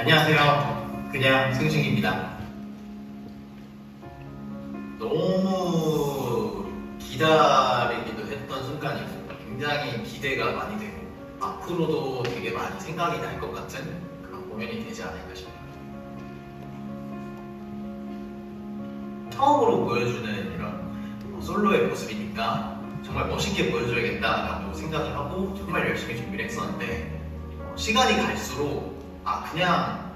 안녕하세요. 그냥 승식입니다. 너무 기다리기도 했던 순간이고 굉장히 기대가 많이 되고 앞으로도 되게 많이 생각이 날 것 같은 그런 공연이 되지 않을까 싶어요. 처음으로 보여주는 이런 뭐 솔로의 모습이니까 정말 멋있게 보여줘야겠다라고 생각을 하고 정말 열심히 준비를 했었는데 어, 시간이 갈수록 아 그냥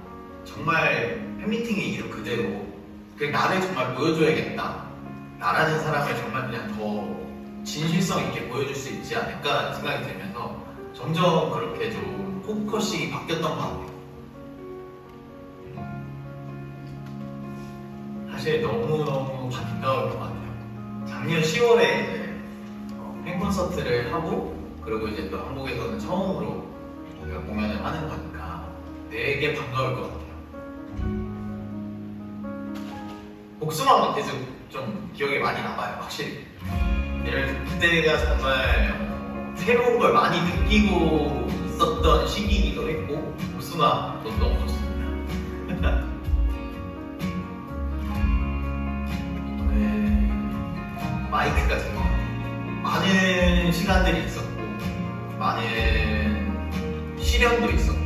정말 팬미팅의 이름 그대로. 그냥 나를 정말 보여줘야겠다. 나라는 사람을 정말 그냥 더 진실성 있게 보여줄 수 있지 않을까라는 생각이 들면서 점점 그렇게 좀 포커싱이 바뀌었던 것 같아요. 사실 너무너무 반가울 것 같아요. 작년 10월에 이제 어, 팬 콘서트를 하고 그리고 이제 또 한국에서는 처음으로 우리가 공연을 하는 거니까 되게 반가울 것 같아요. 복숭아가 계속 좀 기억에 많이 남아요, 확실히. 이럴 그때가 정말 어, 새로운 걸 많이 느끼고 있었던 시기이기도 했고 복숭아도 너무 좋습니다. 네, 마이크가 정말 많은 시간들이 있었고 많은 시련도 있었고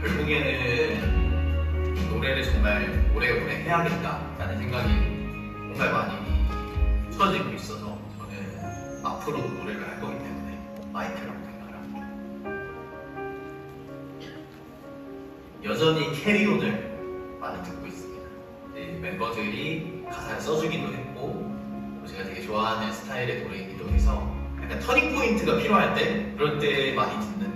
결국에는 노래를 정말 오래오래 해야겠다라는 생각이 정말 많이 쳐지고 있어서 저는 앞으로 노래를 할 거기 때문에 마이크라고 생각을 합니다. 여전히 캐리온을 많이 듣고 있습니다. 멤버들이 가사를 써주기도 했고 제가 되게 좋아하는 스타일의 노래이기도 해서 약간 터닝 포인트가 필요할 때 그럴 때 많이 듣는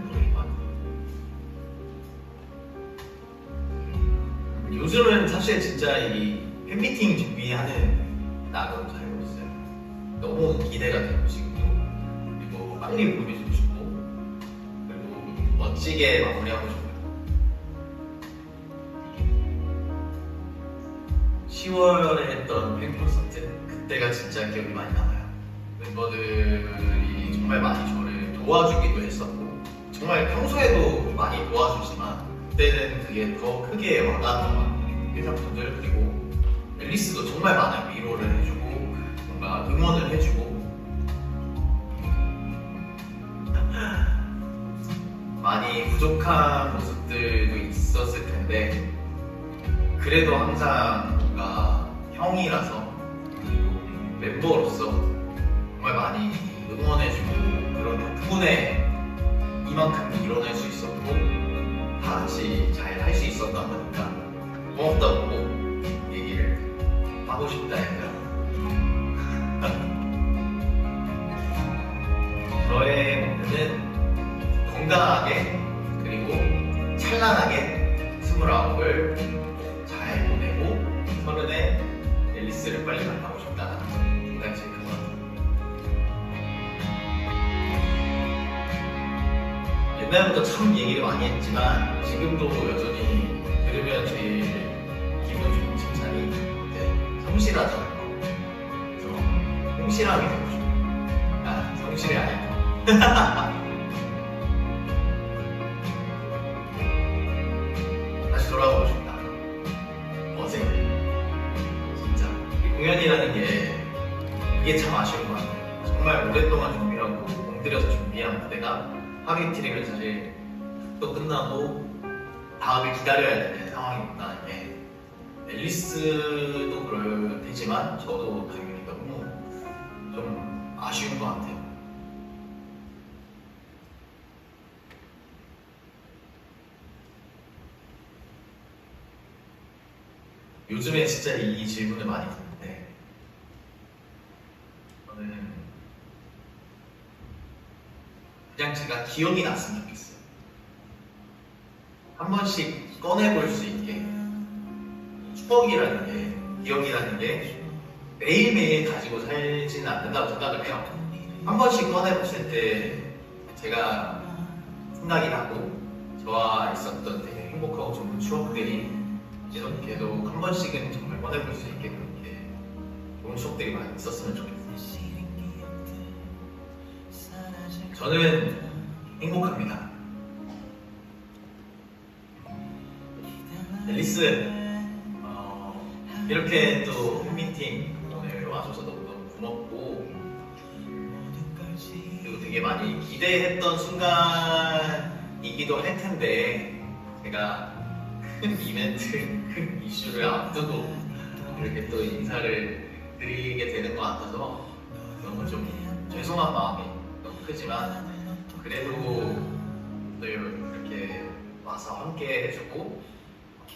요즘은 사실 진짜 이 팬미팅 준비하는 나로 살고 있어요. 너무 기대가 되고 지금도 그리고 빨리 보여주고 싶고 그리고 멋지게 마무리하고 싶어요. 10월에 했던 팬 콘서트 그때가 진짜 기억이 많이 남아요. 멤버들이 정말 많이 저를 도와주기도 했었고 정말 평소에도 많이 도와주지만 그때는 그게 더 크게 와닿았던 것 같아요. 회사분들 그리고 앨리스도 정말 많은 위로를 해주고 뭔가 응원을 해주고. 많이 부족한 모습들도 있었을 텐데 그래도 항상 뭔가 형이라서 그리고 멤버로서 정말 많이 응원해주고 그런 덕분에 이만큼 이뤄낼 수 있었고 다 같이 잘 할 수 있었던 거니까 고맙다고 꼭 얘기를 하고 싶다 얘들아. 저의 목표는 건강하게 그리고 찬란하게 스물아홉을 잘 보내고 서른에 앨리스를 빨리 만나고 싶다. 제일 큰것 같아요 옛날부터 참 얘기를 많이 했지만 지금도 여전히 들으면 제일 성실하다는 거 그래서 성실하게 되고 싶어요. 아 성실이 아니고 다시 돌아가고 싶다. 어제 진짜. 이 공연이라는 게 이게 참 아쉬운 것 같아요. 정말 오랫동안 준비하고 공들여서 준비한 무대가 하루 이틀이면 사실 또 끝나고 다음에 기다려야 되는 상황이구나 이게 앨리스 테지만 저도 당연히 너무 좀 아쉬운 것 같아요 요즘에 진짜 이 질문을 많이 듣는데 저는 그냥 제가 기억이 났으면 좋겠어요. 한 번씩 꺼내볼 수 있게 추억이라는 게 기억이라는 게 매일매일 가지고 살지는 않는다고 생각을 해요. 한 번씩 꺼내봤을 때 제가 생각이 나고 저와 있었던 되게 행복하고 좋은 추억들이 이런 계속 한 번씩은 정말 꺼내볼 수 있게 그렇게 좋은 추억들이 많이 있었으면 좋겠어요. 저는 행복합니다. 어, 이렇게 또 팬미팅 오늘 와줘서 너무너무 고맙고 그리고 되게 많이 기대했던 순간이기도 할 텐데 제가 큰 이벤트, 큰 이슈를 앞두고 이렇게 또 인사를 드리게 되는 것 같아서 너무 좀 죄송한 마음이 너무 크지만 그래도 또 이렇게 와서 함께 해주고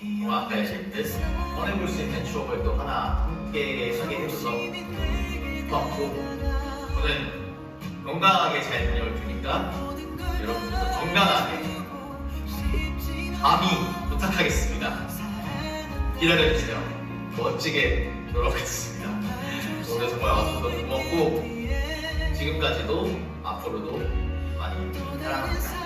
뭐 아까 얘기했듯 꺼내볼 수 있는 추억을 또 하나 함께 하게 해줘서 고맙고 저는 건강하게 잘 다녀올 테니까 여러분들도 건강하게 감히 부탁하겠습니다. 기다려주세요. 멋지게 돌아오겠습니다. 오늘 정말 너무 고맙고 지금까지도 앞으로도 많이 사랑해